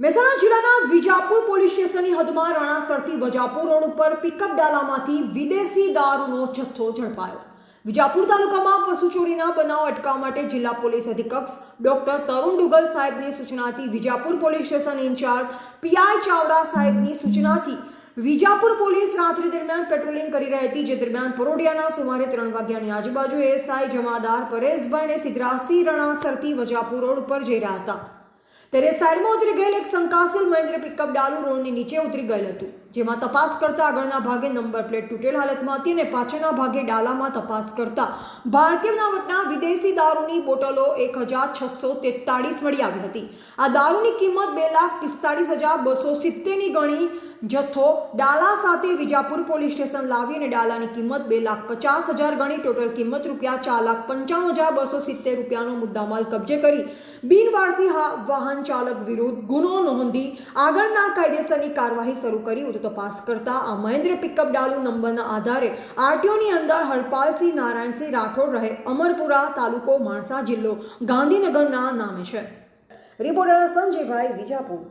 મહેસાણા જિલ્લાના વિજાપુર પોલીસ સ્ટેશનની હદમાં રણાસરથી વજાપુર રોડ ઉપર પિકઅપ ડાલામાંથી વિદેશી દારૂનો જથ્થો ઝડપાયો. વિજાપુર તાલુકામાં પશુ ચોરીના બનાવ અટકાવવા માટે જિલ્લા પોલીસ અધિક્ષક ડોક્ટર તરુણ ડુગલ સાહેબની સૂચનાથી Vijapur police station in-charge PI Chavda સાહેબની સૂચનાથી વિજાપુર પોલીસ રાત્રિ દરમિયાન પેટ્રોલિંગ કરી રહી હતી, જે દરમિયાન પરોડિયાના સુમારે ત્રણ વાગ્યાની આજુબાજુ એસઆઈ જમાદાર પરેશભાઈને સિદ્ધરાસી રણાસરથી વજાપુર રોડ ઉપર જઈ રહ્યા હતા. ત્યારે સાઈડમાં ઉતરી ગયેલ એક શંકાશીલ મહેન્દ્ર પિકઅપ ડાલુ રોડની નીચે ઉતરી ગયેલ હતું. જેમાં તપાસ કરતા આગળના ભાગે નંબર પ્લેટ તૂટેલ હાલતમાં હતી અને પાછળના ભાગે ડાલામાં તપાસ કરતા ભારતીય બનાવટના વિદેશી દારૂની બોટલો એક હજાર છસો તેતાળીસ મળી આવી હતી. આ દારૂની કિંમત બે લાખ પિસ્તાળીસ હજાર બસો સિત્તેરની ગણી જથ્થો ડાલા સાથે વિજાપુર પોલીસ સ્ટેશન લાવી અને ડાલાની કિંમત બે લાખ પચાસ હજાર ગણી, ટોટલ કિંમત રૂપિયા ચાર લાખ પંચાણું હજાર બસો સિત્તેર રૂપિયાનો મુદ્દામાલ કબજે કરી બિનવારસી વાહન ચાલક વિરુદ્ધ ગુનો નોંધી આગળના કાયદેસરની કાર્યવાહી શરૂ કરી. તપાસ કરતા આ મહેન્દ્ર પિકઅપ ડાલુ નંબરના આધારે આરટીઓની અંદર હરપાલસિંહ નારાયણસિંહ રાઠોડ રહે અમરપુરા તાલુકો માણસા જિલ્લો ગાંધીનગરના નામે છે. રિપોર્ટર સંજયભાઈ વિજાપુર.